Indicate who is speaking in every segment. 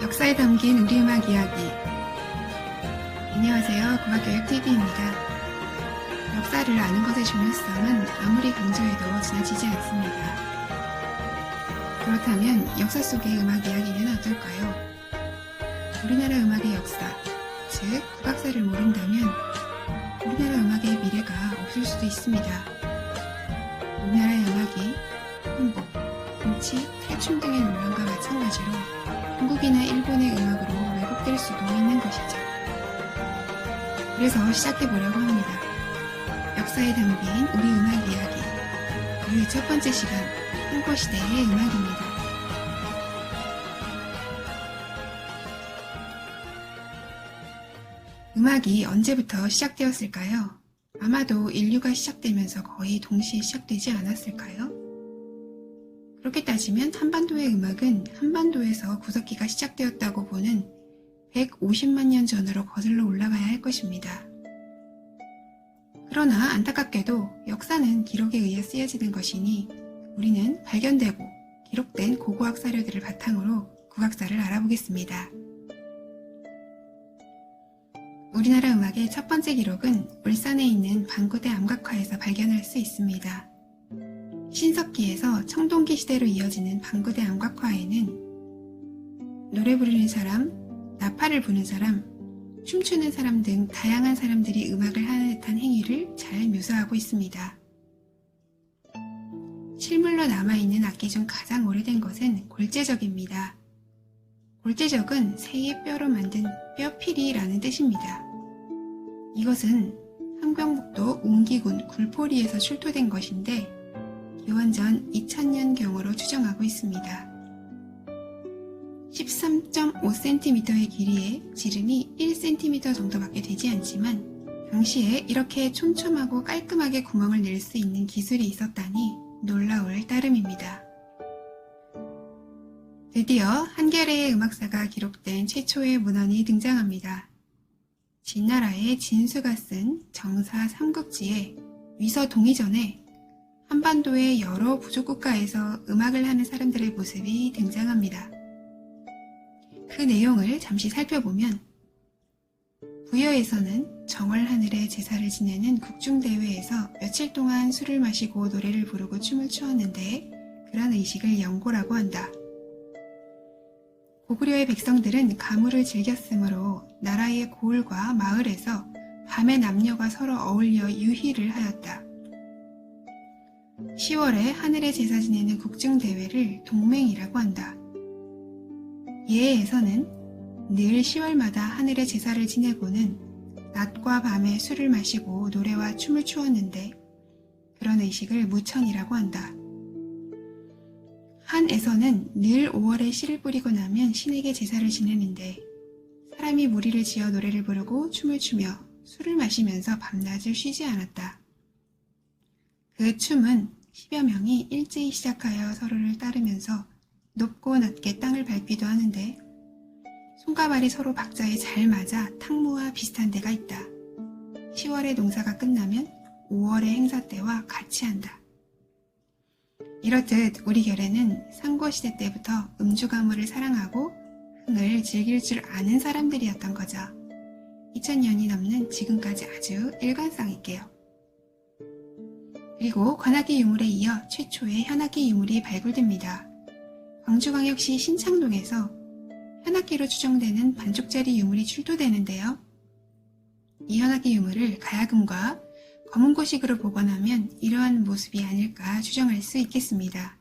Speaker 1: 역사에 담긴 우리 음악 이야기. 안녕하세요. 국악교육TV입니다. 역사를 아는 것의 중요성은 아무리 강조해도 지나치지 않습니다. 그렇다면 역사 속의 음악 이야기는 어떨까요? 우리나라 음악의 역사, 즉 국악사를 모른다면 우리나라 음악의 미래가 없을 수도 있습니다. 우리나라의 음악이 홍보, 정치, 탈춤 등의 논란과 마찬가지로 한국이나 일본의 음악으로 왜곡될 수도 있는 것이죠. 그래서 시작해보려고 합니다. 역사에 담긴 우리 음악 이야기. 그 첫 번째 시간, 한국시대의 음악입니다. 음악이 언제부터 시작되었을까요? 아마도 인류가 시작되면서 거의 동시에 시작되지 않았을까요? 그렇게 따지면 한반도의 음악은 한반도에서 구석기가 시작되었다고 보는 150만 년 전으로 거슬러 올라가야 할 것입니다. 그러나 안타깝게도 역사는 기록에 의해 쓰여지는 것이니 우리는 발견되고 기록된 고고학 사료들을 바탕으로 국악사를 알아보겠습니다. 우리나라 음악의 첫 번째 기록은 울산에 있는 방구대 암각화에서 발견할 수 있습니다. 신석기에서 청동기 시대로 이어지는 방구대 암각화에는 노래 부르는 사람, 나팔을 부는 사람, 춤추는 사람 등 다양한 사람들이 음악을 하는 듯한 행위를 잘 묘사하고 있습니다. 실물로 남아있는 악기 중 가장 오래된 것은 골재적입니다. 골재적은 새의 뼈로 만든 뼈피리라는 뜻입니다. 이것은 함경북도 웅기군 굴포리에서 출토된 것인데 기원전 2000년경으로 추정하고 있습니다. 13.5cm의 길이에 지름이 1cm 정도밖에 되지 않지만 당시에 이렇게 촘촘하고 깔끔하게 구멍을 낼 수 있는 기술이 있었다니 놀라울 따름입니다. 드디어 한겨레의 음악사가 기록된 최초의 문헌이 등장합니다. 진나라의 진수가 쓴 정사 삼국지에 위서 동의전에 한반도의 여러 부족 국가에서 음악을 하는 사람들의 모습이 등장합니다. 그 내용을 잠시 살펴보면 부여에서는 정월 하늘의 제사를 지내는 국중대회에서 며칠 동안 술을 마시고 노래를 부르고 춤을 추었는데 그런 의식을 영고라고 한다. 고구려의 백성들은 가물을 즐겼으므로 나라의 고을과 마을에서 밤에 남녀가 서로 어울려 유희를 하였다. 10월에 하늘의 제사 지내는 국중대회를 동맹이라고 한다. 예에서는 늘 10월마다 하늘의 제사를 지내고는 낮과 밤에 술을 마시고 노래와 춤을 추었는데 그런 의식을 무천이라고 한다. 한에서는 늘 5월에 씨를 뿌리고 나면 신에게 제사를 지내는데 사람이 무리를 지어 노래를 부르고 춤을 추며 술을 마시면서 밤낮을 쉬지 않았다. 그 춤은 10여 명이 일제히 시작하여 서로를 따르면서 높고 낮게 땅을 밟기도 하는데 손과 발이 서로 박자에 잘 맞아 탕무와 비슷한 데가 있다. 10월에 농사가 끝나면 5월의 행사 때와 같이 한다. 이렇듯 우리 결에는 상고시대 때부터 음주 가물을 사랑하고 흥을 즐길 줄 아는 사람들이었던 거죠. 2000년이 넘는 지금까지 아주 일관성 있게요. 그리고 관악기 유물에 이어 최초의 현악기 유물이 발굴됩니다. 광주광역시 신창동에서 현악기로 추정되는 반쪽짜리 유물이 출토되는데요. 이 현악기 유물을 가야금과 검은고식으로 복원하면 이러한 모습이 아닐까 추정할 수 있겠습니다.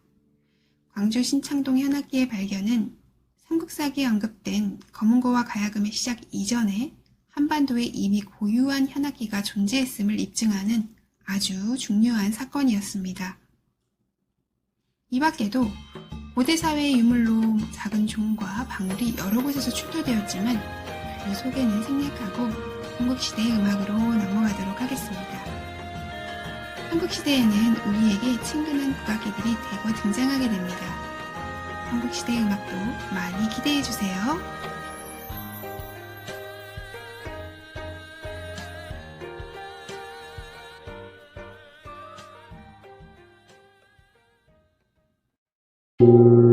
Speaker 1: 광주 신창동 현악기의 발견은 삼국사기에 언급된 검은고와 가야금의 시작 이전에 한반도에 이미 고유한 현악기가 존재했음을 입증하는 아주 중요한 사건이었습니다. 이 밖에도 고대 사회의 유물로 작은 종과 방울이 여러 곳에서 출토되었지만 그 속에는 생략하고 한국시대의 음악으로 넘어가도록 하겠습니다. 한국시대에는 우리에게 친근한 국악기들이 대거 등장하게 됩니다. 한국시대의 음악도 많이 기대해주세요.
Speaker 2: You